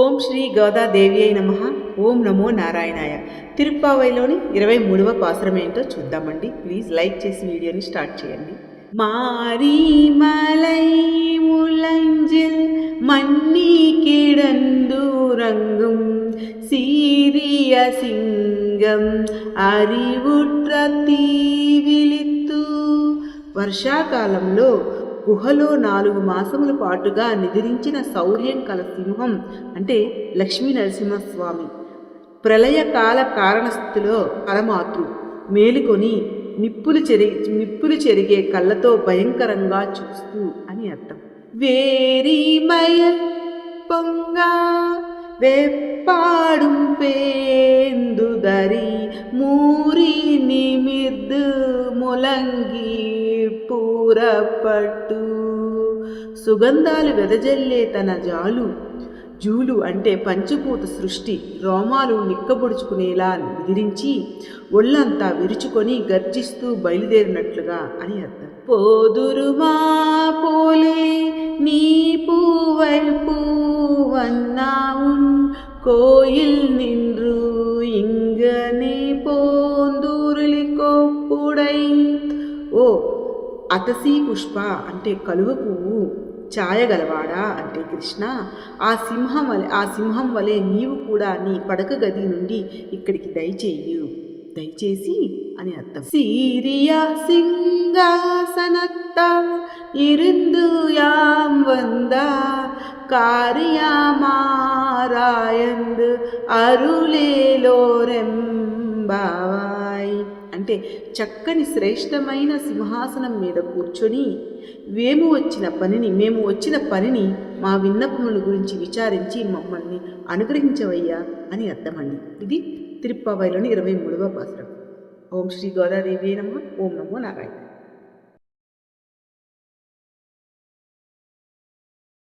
ఓం శ్రీ గోదాదేవి అయి నమ. ఓం నమో నారాయణాయ. తిరుప్పావైలోని ఇరవై మూడవ పాసరం ఏంటో చూద్దామండి. ప్లీజ్ లైక్ చేసి వీడియోని స్టార్ట్ చేయండి. మారీ మలై మన్నీ కిడందు రంగుం. సీరియ సింగం అరివుట్ర తీవిలిత్తు. వర్షాకాలంలో గుహలో నాలుగు మాసముల పాటుగా నిద్రించిన శౌర్యం కల సింహం అంటే లక్ష్మీ నరసింహస్వామి. ప్రళయకాల కారణస్థితిలో పరమాతృ మేలుకొని నిప్పులు చెరి నిప్పులు చెరిగే కళ్ళతో భయంకరంగా చూస్తూ అని అర్థం. వేరీమయ పొంగా വെപ്പാടും പേന്തുതരി మూరి నిమిద్దు ములంగి పురపట్టు సుగంధాలు వెదజల్లే తన జాలు. జూలు అంటే పంచభూత సృష్టి. రోమాలు నిక్కబొడుచుకునేలా విదిరించి ఒళ్ళంతా విరుచుకొని గర్జిస్తూ బయలుదేరినట్లుగా అని అర్థం. పోదురుమా పోలే నీ పూవైపు అన్నావు కోయిల్ నిన్రు ఇంగనే పోందూరులి కొప్పుడై. అతసీ పుష్ప అంటే కలువ పువ్వు ఛాయగలవాడా అంటే కృష్ణ. ఆ సింహం వలె ఆ సింహం వలె నీవు కూడా నీ పడక గది నుండి ఇక్కడికి దయచేయు. దయచేసి అని అర్థం. సీరియా సింగాసనత్త இருந்துயாம் வந்தா காரியாமாராயந்து அருளேலோரெம்பாவா అంటే చక్కని శ్రేష్టమైన సింహాసనం మీద కూర్చొని మేము వచ్చిన పనిని మేము వచ్చిన పనిని మా విన్నపముల గురించి విచారించి మమ్మల్ని అనుగ్రహించవయ్యా అని అర్థమండి. ఇది తిరుప్పావైలోని ఇరవై మూడవ పాత్ర. ఓం శ్రీ గోదాదేవి నమ. ఓం నమో నారాయణ